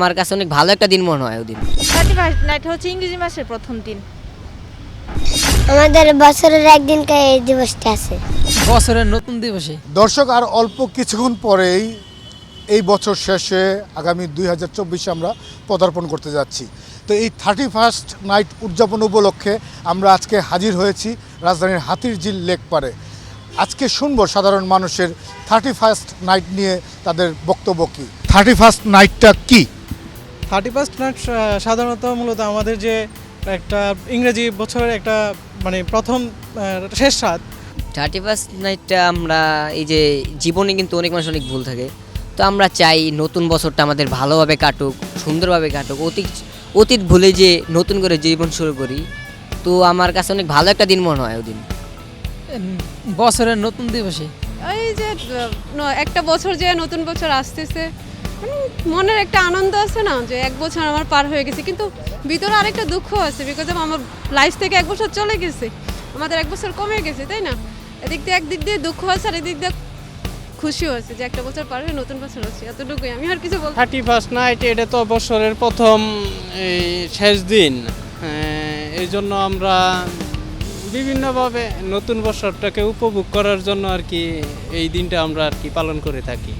আমার কাছে অনেক ভালো একটা দিন মনে হয় ওদিন থার্টি ফার্স্ট নাইট হচ্ছে ইংরেজি মাসের প্রথম দিন। আমাদের বছরের একদিনকে এই দিবসটা আছে। বছরের নতুন দিবসে। দর্শক আর অল্প কিছুক্ষণ পরেই এই বছর শেষে আগামী দুই হাজার চব্বিশে আমরা পদার্পণ করতে যাচ্ছি। তো এই থার্টি ফার্স্ট নাইট উদযাপন উপলক্ষে আমরা আজকে হাজির হয়েছি রাজধানীর হাতিরঝিল লেক পারে আজকে শুনব সাধারণ মানুষের থার্টি ফার্স্ট নাইট নিয়ে তাদের বক্তব্য কী। থার্টি ফার্স্ট নাইটটা কী? থার্টি ফার্স্ট নাইট সাধারণত মূলত আমাদের যে একটা ইংরেজি বছরের একটা মানে প্রথম শেষ রাত থার্টি ফার্স্ট নাইটটা আমরা এই যে জীবনে কিন্তু অনেক মানুষ অনেক ভুল থাকে। তো আমরা চাই নতুন বছরটা আমাদের ভালোভাবে কাটুক সুন্দরভাবে কাটুক। অতীত অতীত ভুলে যে নতুন করে জীবন শুরু করি তো আমার কাছে অনেক ভালো একটা দিন মনে হয় ওদিন বছরের নতুন দিবসে? এই যে একটা বছর যে নতুন বছর আসতেছে মনের একটা আনন্দ আছে না, যে এক বছর আমার পার হয়ে গেছে। কিন্তু ভিতরে আরেকটা দুঃখ আছে বিকজ আমার লাইফ থেকে এক বছর চলে গেছে। আমাদের এক বছর কমে গেছে, তাই না? এদিক দিয়ে একদিক দিয়ে দুঃখ আছে, আর এদিক দিয়ে খুশিও আছে, যে একটা বছর পার হয়ে নতুন বছর আছে এতটুকুই, আমি আর কিছু বলতে থার্টি ফার্স্ট নাইট এটা তো বছরের প্রথম, এই, শেষ দিন। এই জন্য আমরা বিভিন্নভাবে নতুন বছরটাকে উপভোগ করার জন্য আর কি এই দিনটা আমরা আর কি পালন করে থাকি।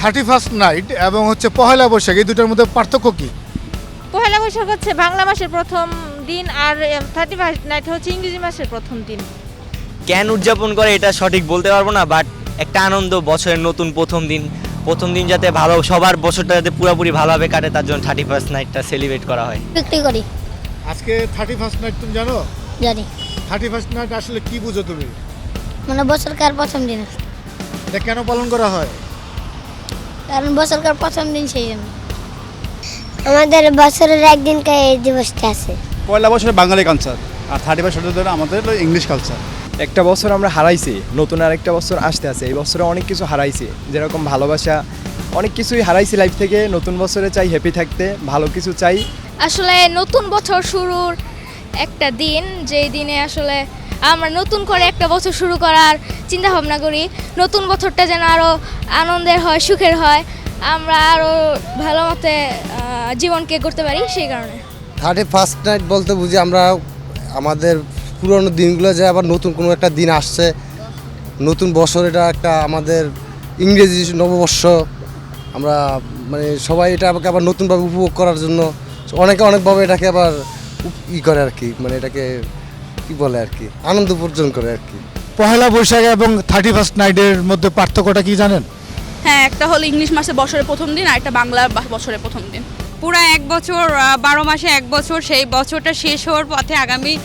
থার্টি ফার্স্ট নাইট এবং হচ্ছে পহেলা বৈশাখ এই দুটোর মধ্যে পার্থক্য কী? পহেলা বৈশাখ হচ্ছে বাংলা মাসের প্রথম দিন আর থার্টি ফার্স্ট নাইট হচ্ছে ইংরেজি মাসের প্রথম দিন। কেন উদযাপন করে এটা সঠিক বলতে পারব না বাট একটা আনন্দ বছরের নতুন প্রথম দিন। প্রথম দিন যাতে ভালো সবার বছরটা যাতে পুরোপুরি ভালোভাবে কাটে তার জন্য থার্টি ফার্স্ট নাইটটা সেলিব্রেট করা হয়। বিক্রি করি। আজকে থার্টি ফার্স্ট নাইট তুমি জানো? জানি। থার্টি ফার্স্ট নাইট আসলে কি বুঝো তুমি? মানে বছরকার প্রথম দিন। এটা কেন পালন করা হয়? কারণ বছরকার প্রথম দিন সেই জন্য। আমাদের বছরের একদিনকে এই দিবসটা আছে। পয়লা বছরে বাঙালি কালচার আর থার্টি ফার্স্ট ধরে আমাদের হলো ইংলিশ কালচার একটা বছর আমরা হারাইছি নতুন আরেকটা বছর আসতে আছে এই বছরে অনেক কিছু হারাইছি যেরকম ভালোবাসা অনেক কিছুই হারাইছি লাইফ থেকে নতুন বছরে চাই হ্যাপি থাকতে ভালো কিছু চাই। আসলে নতুন বছর শুরুর একটা দিন যেই দিনে আসলে আমরা নতুন করে একটা বছর শুরু করার চিন্তা ভাবনা করি। নতুন বছরটা যেন আরও আনন্দের হয়, সুখের হয়। আমরা আরও ভালো মতে জীবনকে করতে পারি সেই কারণে। থার্টি ফার্স্ট নাইট বলতে বুঝি আমরা আমাদের পুরনো দিনগুলো যে আবার নতুন কোনো একটা দিন আসছে। নতুন বছর এটা একটা আমাদের ইংরেজি নববর্ষ। আমরা মানে সবাই এটা আমাকে আবার নতুনভাবে উপভোগ করার জন্য, অনেকে অনেকভাবে এটাকে আবার ই করে আর কি মানে এটাকে কি বলে আর কি? আনন্দ উপার্জন করে আর কি। পহেলা বৈশাখ এবং থার্টি ফার্স্ট নাইটের মধ্যে পার্থক্যটা কি জানেন? হ্যাঁ একটা হলো ইংলিশ মাসে বছরের প্রথম দিন আর একটা বাংলা বছরের প্রথম দিন। পুরো এক বছর বারো মাসে এক বছর সেই বছরটা শেষ হওয়ার পথে আগামী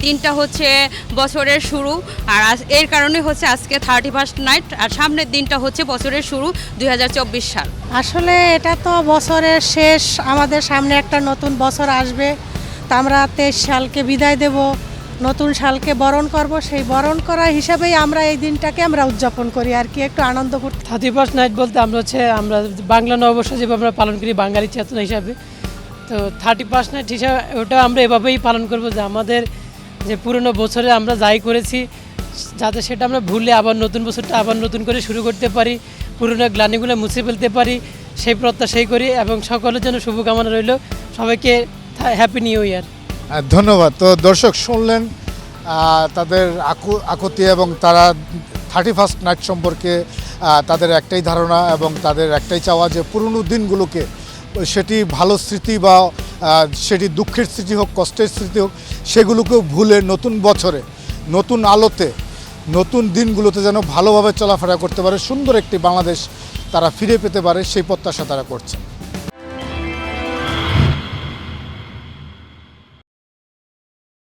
দিনটা হচ্ছে বছরের শুরু। আর আজ- এর কারণে হচ্ছে আজকে থার্টি ফার্স্ট নাইট আর সামনের দিনটা হচ্ছে বছরের শুরু দুই হাজার চব্বিশ সাল। আসলে এটা তো বছরের শেষ আমাদের সামনে একটা নতুন বছর আসবে। তা আমরা তেইশ সালকে বিদায় দেব। নতুন সালকে বরণ করব, সেই বরণ করা হিসাবেই আমরা এই দিনটাকে আমরা উদযাপন করি আর কি, একটু আনন্দ করতে থার্টি নাইট বলতে আমরা হচ্ছে, আমরা বাংলা নববর্ষ যেভাবে আমরা পালন করি, বাঙালি চেতনা হিসাবে, তো থার্টি ফার্স্ট নাইট হিসাবে ওটা আমরা এভাবেই পালন করব যে আমাদের যে পুরনো বছরে আমরা যাই করেছি, যাতে সেটা আমরা ভুলে আবার নতুন বছরটা আবার নতুন করে শুরু করতে পারি, পুরনো গ্লানিগুলো মুছে ফেলতে পারি, সেই প্রত্যাশাই করি এবং সকলের জন্য শুভকামনা রইল, সবাইকে হ্যাপি নিউ ইয়ার ধন্যবাদ। তো দর্শক, শুনলেন তাদের আকু, আকুতি এবং তারা থার্টি ফার্স্ট নাইট সম্পর্কে তাদের একটাই ধারণা এবং তাদের একটাই চাওয়া যে পুরনো দিনগুলোকে, সেটি ভালো স্মৃতি বা সেটি দুঃখের স্মৃতি হোক, কষ্টের স্মৃতি হোক, সেগুলোকেও ভুলে নতুন বছরে, নতুন আলোতে, নতুন দিনগুলোতে যেন ভালোভাবে চলাফেরা করতে পারে, সুন্দর একটি বাংলাদেশ তারা ফিরে পেতে পারে, সেই প্রত্যাশা তারা করছে।